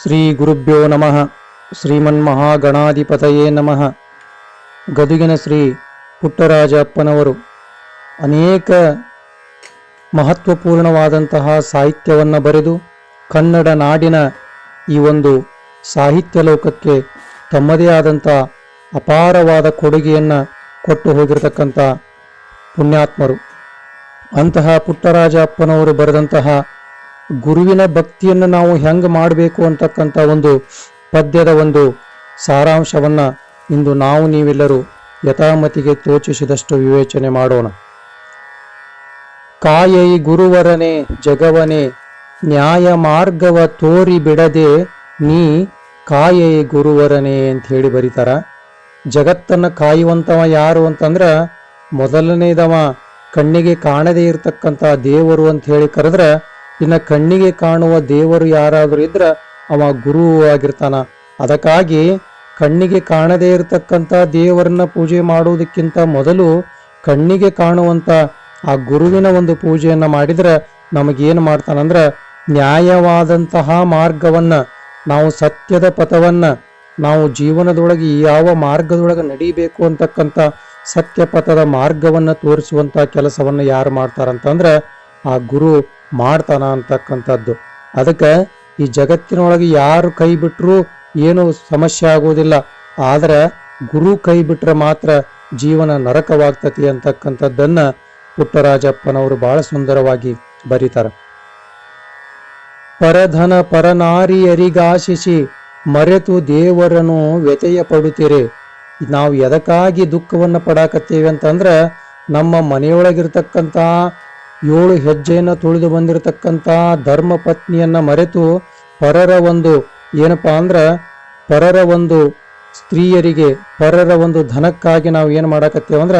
ಶ್ರೀ ಗುರುಭ್ಯೋ ನಮಃ ಶ್ರೀಮನ್ಮಹಾಗಣಾಧಿಪತಯೇ ನಮಃ ಗದುಗಿನ ಶ್ರೀ ಪುಟ್ಟರಾಜ ಅಪ್ಪನವರು ಅನೇಕ ಮಹತ್ವಪೂರ್ಣವಾದಂತಹ ಸಾಹಿತ್ಯವನ್ನು ಬರೆದು ಕನ್ನಡ ನಾಡಿನ ಈ ಒಂದು ಸಾಹಿತ್ಯ ಲೋಕಕ್ಕೆ ತಮ್ಮದೇ ಆದಂಥ ಅಪಾರವಾದ ಕೊಡುಗೆಯನ್ನು ಕೊಟ್ಟು ಹೋಗಿರತಕ್ಕಂಥ ಪುಣ್ಯಾತ್ಮರು. ಅಂತಹ ಪುಟ್ಟರಾಜ ಅಪ್ಪನವರು ಬರೆದಂತಹ ಗುರುವಿನ ಭಕ್ತಿಯನ್ನು ನಾವು ಹೆಂಗೆ ಮಾಡಬೇಕು ಅಂತಕ್ಕಂಥ ಒಂದು ಪದ್ಯದ ಒಂದು ಸಾರಾಂಶವನ್ನ ಇಂದು ನಾವು ನೀವೆಲ್ಲರೂ ಯಥಾಮತಿಗೆ ತೋಚಿಸಿದಷ್ಟು ವಿವೇಚನೆ ಮಾಡೋಣ. ಕಾಯೈ ಗುರುವರನೆ ಜಗವನೆ, ನ್ಯಾಯ ಮಾರ್ಗವ ತೋರಿ ಬಿಡದೆ ನೀ ಕಾಯೈ ಗುರುವರನೆ ಅಂತ ಹೇಳಿ ಬರೀತಾರ. ಜಗತ್ತನ್ನು ಕಾಯುವಂಥವ ಯಾರು ಅಂತಂದ್ರೆ ಮೊದಲನೇದವ ಕಣ್ಣಿಗೆ ಕಾಣದೇ ಇರತಕ್ಕಂಥ ದೇವರು ಅಂತ ಹೇಳಿ ಕರೆದ್ರ ಇನ್ನ ಕಣ್ಣಿಗೆ ಕಾಣುವ ದೇವರು ಯಾರಾದರೂ ಇದ್ರೆ ಅವ ಗುರು ಆಗಿರ್ತಾನ. ಅದಕ್ಕಾಗಿ ಕಣ್ಣಿಗೆ ಕಾಣದೇ ಇರತಕ್ಕಂಥ ದೇವರನ್ನ ಪೂಜೆ ಮಾಡುವುದಕ್ಕಿಂತ ಮೊದಲು ಕಣ್ಣಿಗೆ ಕಾಣುವಂತ ಆ ಗುರುವಿನ ಒಂದು ಪೂಜೆಯನ್ನು ಮಾಡಿದ್ರೆ ನಮಗೇನು ಮಾಡ್ತಾನಂದ್ರೆ ನ್ಯಾಯವಾದಂತಹ ಮಾರ್ಗವನ್ನ, ನಾವು ಸತ್ಯದ ಪಥವನ್ನ, ನಾವು ಜೀವನದೊಳಗೆ ಯಾವ ಮಾರ್ಗದೊಳಗೆ ನಡೀಬೇಕು ಅಂತಕ್ಕಂಥ ಸತ್ಯ ಪಥದ ಮಾರ್ಗವನ್ನ ತೋರಿಸುವಂತ ಕೆಲಸವನ್ನ ಯಾರು ಮಾಡ್ತಾರಂತಂದ್ರ ಆ ಗುರು ಮಾಡ್ತಾನ ಅಂತಕ್ಕಂಥದ್ದು. ಅದಕ್ಕೆ ಈ ಜಗತ್ತಿನೊಳಗೆ ಯಾರು ಕೈ ಬಿಟ್ಟರೂ ಏನು ಸಮಸ್ಯೆ ಆಗೋದಿಲ್ಲ. ಆದರೆ ಗುರು ಕೈ ಬಿಟ್ರೆ ಮಾತ್ರ ಜೀವನ ನರಕವಾಗ್ತತಿ ಅಂತಕ್ಕಂಥದ್ದನ್ನು ಪುಟ್ಟರಾಜಪ್ಪನವರು ಬಹಳ ಸುಂದರವಾಗಿ ಬರೀತಾರೆ. ಪರಧನ ಪರನಾರಿಯರಿಗಾಶಿಸಿ ಮರೆತು ದೇವರನ್ನು ವ್ಯತೆಯ ಪಡುತ್ತೀರಿ ನಾವು ಎದಕ್ಕಾಗಿ ದುಃಖವನ್ನು ಪಡಾಕತ್ತೇವೆ ಅಂತಂದ್ರೆ ನಮ್ಮ ಮನೆಯೊಳಗಿರ್ತಕ್ಕಂಥ ಏಳು ಹೆಜ್ಜೆಯನ್ನು ತುಳಿದು ಬಂದಿರತಕ್ಕಂಥ ಧರ್ಮ ಪತ್ನಿಯನ್ನ ಮರೆತು ಪರರ ಒಂದು ಏನಪ್ಪಾ ಅಂದ್ರೆ ಪರರ ಒಂದು ಸ್ತ್ರೀಯರಿಗೆ ಪರರ ಒಂದು ಧನಕ್ಕಾಗಿ ನಾವು ಏನು ಮಾಡಾಕತ್ತೇವೆ ಅಂದ್ರ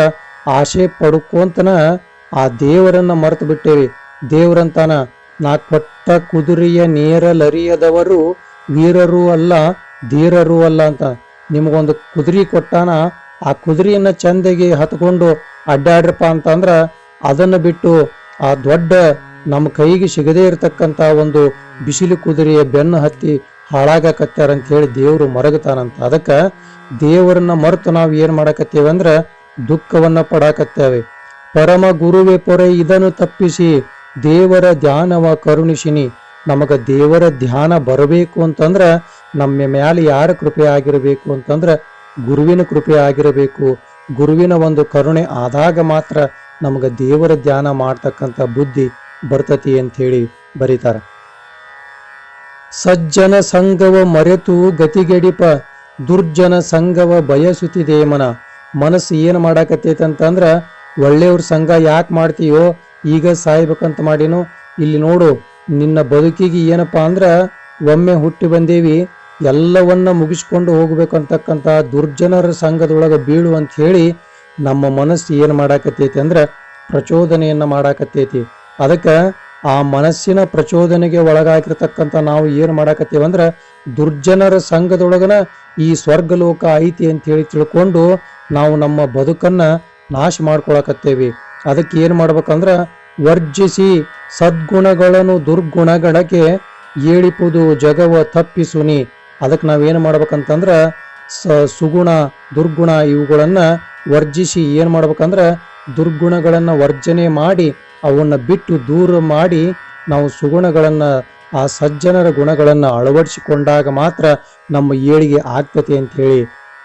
ಆಶೆ ಪಡ್ಕೊಂತನ ಆ ದೇವರನ್ನ ಮರೆತು ಬಿಟ್ಟೇವಿ. ದೇವರಂತಾನ ನಾ ಕೊಟ್ಟ ಕುದುರೆಯ ನೇರಲರಿಯದವರು ವೀರರೂ ಅಲ್ಲ, ಧೀರರೂ ಅಲ್ಲ ಅಂತ. ನಿಮಗೊಂದು ಕುದುರೆ ಕೊಟ್ಟಾನ ಆ ಕುದುರೆಯನ್ನ ಚಂದಗೆ ಹತ್ಕೊಂಡು ಅಡ್ಡಾಡ್ರಪ್ಪ ಅಂತಂದ್ರೆ ಅದನ್ನ ಬಿಟ್ಟು ಆ ದೊಡ್ಡ ನಮ್ಮ ಕೈಗೆ ಸಿಗದೇ ಇರತಕ್ಕಂತ ಒಂದು ಬಿಸಿಲು ಕುದುರೆಯ ಬೆನ್ನು ಹತ್ತಿ ಹಾಳಾಗಕತ್ಯಾರ ಅಂತ ಹೇಳಿ ದೇವರು ಮರಗತಾನಂತ. ಅದಕ್ಕೆ ದೇವರನ್ನ ಮರೆತು ನಾವು ಏನ್ ಮಾಡಕತ್ತೇವೆ ಅಂದ್ರ ದುಃಖವನ್ನ ಪಡಾಕತ್ತೇವೆ. ಪರಮ ಗುರುವೆ ಪೊರೆ ಇದನ್ನು ತಪ್ಪಿಸಿ, ದೇವರ ಧ್ಯಾನವ ಕರುಣಿಸಿನಿ. ನಮಗ ದೇವರ ಧ್ಯಾನ ಬರಬೇಕು ಅಂತಂದ್ರ ನಮ್ಮ ಮ್ಯಾಲೆ ಯಾರ ಕೃಪೆ ಆಗಿರಬೇಕು ಅಂತಂದ್ರ ಗುರುವಿನ ಕೃಪೆ ಆಗಿರಬೇಕು. ಗುರುವಿನ ಒಂದು ಕರುಣೆ ಆದಾಗ ಮಾತ್ರ ನಮಗ ದೇವರ ಧ್ಯಾನ ಮಾಡ್ತಕ್ಕಂಥ ಬುದ್ಧಿ ಬರ್ತತಿ ಅಂತ ಹೇಳಿ ಬರೀತಾರ. ಸಜ್ಜನ ಸಂಘವ ಮರೆತು ಗತಿಗೆಡಿಪ, ದುರ್ಜನ ಸಂಘವ ಬಯಸುತ್ತಿದೆ ಮನ. ಮನಸ್ಸು ಏನು ಮಾಡಾಕತ್ತೈತೆ ಅಂತಂದ್ರೆ, ಒಳ್ಳೆಯವ್ರ ಸಂಘ ಯಾಕೆ ಮಾಡ್ತೀಯೋ, ಈಗ ಸಾಯ್ಬೇಕಂತ ಮಾಡಿನು. ಇಲ್ಲಿ ನೋಡು, ನಿನ್ನ ಬದುಕಿಗೆ ಏನಪ್ಪ ಅಂದ್ರೆ, ಒಮ್ಮೆ ಹುಟ್ಟಿ ಬಂದೇವಿ, ಎಲ್ಲವನ್ನ ಮುಗಿಸ್ಕೊಂಡು ಹೋಗ್ಬೇಕಂತಕ್ಕಂಥ ದುರ್ಜನರ ಸಂಘದೊಳಗೆ ಬೀಳು ಅಂತ ಹೇಳಿ ನಮ್ಮ ಮನಸ್ಸು ಏನು ಮಾಡಾಕತ್ತೈತಿ ಅಂದ್ರೆ ಪ್ರಚೋದನೆಯನ್ನು ಮಾಡಾಕತ್ತೈತಿ. ಅದಕ್ಕೆ ಆ ಮನಸ್ಸಿನ ಪ್ರಚೋದನೆಗೆ ಒಳಗಾಗಿರ್ತಕ್ಕಂಥ ನಾವು ಏನು ಮಾಡಾಕತ್ತೇವೆ ಅಂದ್ರ ದುರ್ಜನರ ಸಂಘದೊಳಗನ ಈ ಸ್ವರ್ಗಲೋಕ ಐತಿ ಅಂತ ಹೇಳಿ ತಿಳ್ಕೊಂಡು ನಾವು ನಮ್ಮ ಬದುಕನ್ನ ನಾಶ ಮಾಡ್ಕೊಳಕತ್ತೇವಿ. ಅದಕ್ಕೆ ಏನು ಮಾಡ್ಬೇಕಂದ್ರ ವರ್ಜಿಸಿ ಸದ್ಗುಣಗಳನ್ನು ದುರ್ಗುಣಗಳಕ್ಕೆ ಏಳಿಪುದು, ಜಗವ ತಪ್ಪಿಸುನಿ ಅದಕ್ಕೆ ನಾವೇನು ಮಾಡ್ಬೇಕಂತಂದ್ರೆ ಸ ಸುಗುಣ, ದುರ್ಗುಣ ಇವುಗಳನ್ನ ವರ್ಜಿಸಿ ಏನು ಮಾಡ್ಬೇಕಂದ್ರೆ ದುರ್ಗುಣಗಳನ್ನು ವರ್ಜನೆ ಮಾಡಿ ಅವನ್ನು ಬಿಟ್ಟು ದೂರ ಮಾಡಿ ನಾವು ಸುಗುಣಗಳನ್ನು ಆ ಸಜ್ಜನರ ಗುಣಗಳನ್ನು ಅಳವಡಿಸಿಕೊಂಡಾಗ ಮಾತ್ರ ನಮ್ಮ ಏಳಿಗೆ ಆಗ್ತತೆ ಅಂತ ಹೇಳಿ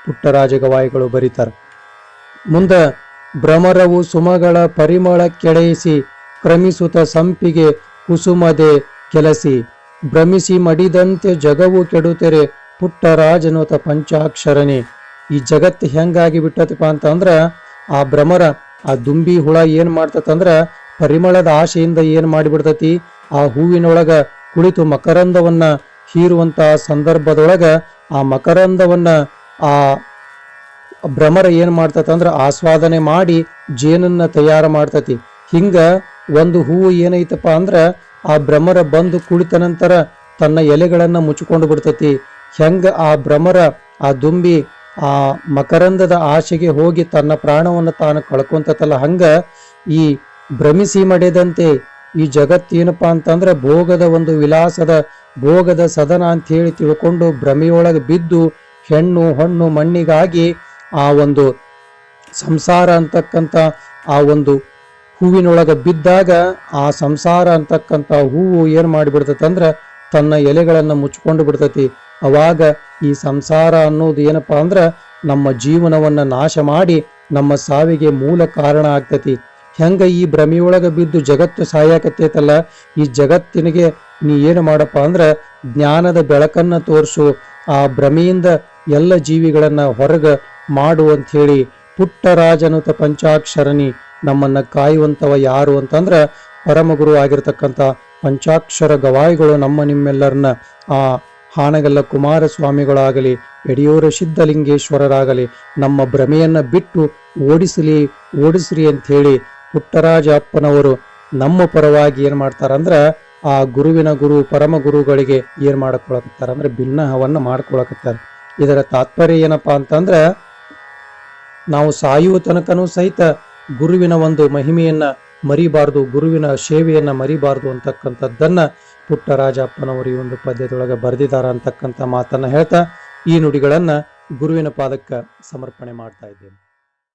ಪುಟ್ಟರಾಜ ಗವಾಯಿಗಳು ಬರೀತಾರೆ. ಮುಂದೆ ಭ್ರಮರವು ಸುಮಗಳ ಪರಿಮಳ ಕೆಳೆಯಿಸಿ ಕ್ರಮಿಸುತ ಸಂಪಿಗೆ ಕುಸುಮದೆ ಕೆಲಸಿ, ಭ್ರಮಿಸಿ ಮಡಿದಂತೆ ಜಗವು ಕೆಡುತ್ತೆರೆ ಪುಟ್ಟರಾಜನೋತ ಪಂಚಾಕ್ಷರನೇ ಈ ಜಗತ್ತು ಹೆಂಗಾಗಿ ಬಿಟ್ಟತಪ್ಪ ಅಂತಂದ್ರೆ ಆ ಭ್ರಮರ, ಆ ದುಂಬಿ ಹುಳ ಏನ್ ಮಾಡ್ತತಂದ್ರ ಪರಿಮಳದ ಆಶೆಯಿಂದ ಏನ್ ಮಾಡಿಬಿಡ್ತತಿ? ಆ ಹೂವಿನೊಳಗ ಕುಳಿತು ಮಕರಂದವನ್ನ ಹೀರುವಂತ ಸಂದರ್ಭದೊಳಗ ಆ ಮಕರಂದವನ್ನ ಆ ಭ್ರಮರ ಏನ್ ಮಾಡ್ತತಂದ್ರ ಆಸ್ವಾದನೆ ಮಾಡಿ ಜೇನನ್ನ ತಯಾರು ಮಾಡ್ತತಿ. ಹಿಂಗ ಒಂದು ಹೂವು ಏನೈತಪ್ಪ ಅಂದ್ರ ಆ ಭ್ರಮರ ಬಂದು ಕುಳಿತ ನಂತರ ತನ್ನ ಎಲೆಗಳನ್ನ ಮುಚ್ಚಿಕೊಂಡು ಬಿಡ್ತತಿ. ಹೆಂಗ ಆ ಭ್ರಮರ, ಆ ದುಂಬಿ ಆ ಮಕರಂದದ ಆಶೆಗೆ ಹೋಗಿ ತನ್ನ ಪ್ರಾಣವನ್ನು ತಾನು ಕಳ್ಕೊಂತತಲ್ಲ, ಹಂಗ ಈ ಭ್ರಮಿಸಿ ಮಡೆದಂತೆ ಈ ಜಗತ್ತೇನಪ್ಪಾ ಅಂತಂದ್ರೆ ಭೋಗದ ಒಂದು ವಿಲಾಸದ, ಭೋಗದ ಸದನ ಅಂತ ಹೇಳಿ ತಿಳ್ಕೊಂಡು ಭ್ರಮೆಯೊಳಗೆ ಬಿದ್ದು ಹೆಣ್ಣು ಹಣ್ಣು ಮಣ್ಣಿಗಾಗಿ ಆ ಒಂದು ಸಂಸಾರ ಅಂತಕ್ಕಂಥ ಆ ಒಂದು ಹೂವಿನೊಳಗೆ ಬಿದ್ದಾಗ ಆ ಸಂಸಾರ ಅಂತಕ್ಕಂಥ ಹೂವು ಏನು ಮಾಡಿಬಿಡ್ತೈತೆ ಅಂದ್ರೆ ತನ್ನ ಎಲೆಗಳನ್ನು ಮುಚ್ಕೊಂಡು ಬಿಡ್ತೈತಿ. ಅವಾಗ ಈ ಸಂಸಾರ ಅನ್ನೋದು ಏನಪ್ಪಾ ಅಂದ್ರೆ ನಮ್ಮ ಜೀವನವನ್ನ ನಾಶ ಮಾಡಿ ನಮ್ಮ ಸಾವಿಗೆ ಮೂಲ ಕಾರಣ ಆಗ್ತತಿ. ಹೆಂಗ ಈ ಭ್ರಮೆಯೊಳಗೆ ಬಿದ್ದು ಜಗತ್ತು ಸಾಯಾಕತ್ತೈತಲ್ಲ, ಈ ಜಗತ್ತಿನಿಗೆ ನೀ ಏನು ಮಾಡಪ್ಪ ಅಂದ್ರೆ ಜ್ಞಾನದ ಬೆಳಕನ್ನ ತೋರಿಸು. ಆ ಭ್ರಮೆಯಿಂದ ಎಲ್ಲ ಜೀವಿಗಳನ್ನ ಹೊರಗ ಮಾಡು ಅಂತ ಹೇಳಿ ಪುಟ್ಟರಾಜನುತ ಪಂಚಾಕ್ಷರನಿ ನಮ್ಮನ್ನ ಕಾಯುವಂತವ ಯಾರು ಅಂತಂದ್ರ ಪರಮಗುರು ಆಗಿರ್ತಕ್ಕಂಥ ಪಂಚಾಕ್ಷರ ಗವಾಯಿಗಳು ನಮ್ಮ ನಿಮ್ಮೆಲ್ಲರನ್ನ ಆ ಹಾನಗಲ್ಲ ಕುಮಾರಸ್ವಾಮಿಗಳಾಗಲಿ ಯಡಿಯೂರ ಸಿದ್ಧಲಿಂಗೇಶ್ವರರಾಗಲಿ, ನಮ್ಮ ಭ್ರಮೆಯನ್ನ ಬಿಟ್ಟು ಓಡಿಸಲಿ, ಓಡಿಸ್ರಿ ಅಂತ ಹೇಳಿ ಪುಟ್ಟರಾಜ ಅಪ್ಪನವರು ನಮ್ಮ ಪರವಾಗಿ ಏನು ಮಾಡ್ತಾರಂದ್ರ ಆ ಗುರುವಿನ ಗುರು, ಪರಮ ಗುರುಗಳಿಗೆ ಏನು ಮಾಡ್ಕೊಳಕತ್ತಾರೆ ಅಂದ್ರೆ ಭಿನ್ನಹವನ್ನು ಮಾಡ್ಕೊಳಕತ್ತಾರೆ. ಇದರ ತಾತ್ಪರ್ಯ ಏನಪ್ಪಾ ಅಂತಂದ್ರೆ ನಾವು ಸಾಯುವ ತನಕನೂ ಸಹಿತ ಗುರುವಿನ ಒಂದು ಮಹಿಮೆಯನ್ನ ಮರಿಬಾರ್ದು, ಗುರುವಿನ ಸೇವೆಯನ್ನ ಮರಿಬಾರ್ದು ಅಂತಕ್ಕಂಥದ್ದನ್ನ ಪುಟ್ಟರಾಜಪ್ಪನವರು ಈ ಒಂದು ಪದ್ಯದೊಳಗೆ ಬರೆದಿದ್ದಾರೆ ಅಂತಕ್ಕಂಥ ಮಾತನ್ನ ಹೇಳ್ತಾ ಈ ನುಡಿಗಳನ್ನ ಗುರುವಿನ ಪಾದಕ್ಕೆ ಸಮರ್ಪಣೆ ಮಾಡ್ತಾ ಇದ್ದೇನೆ.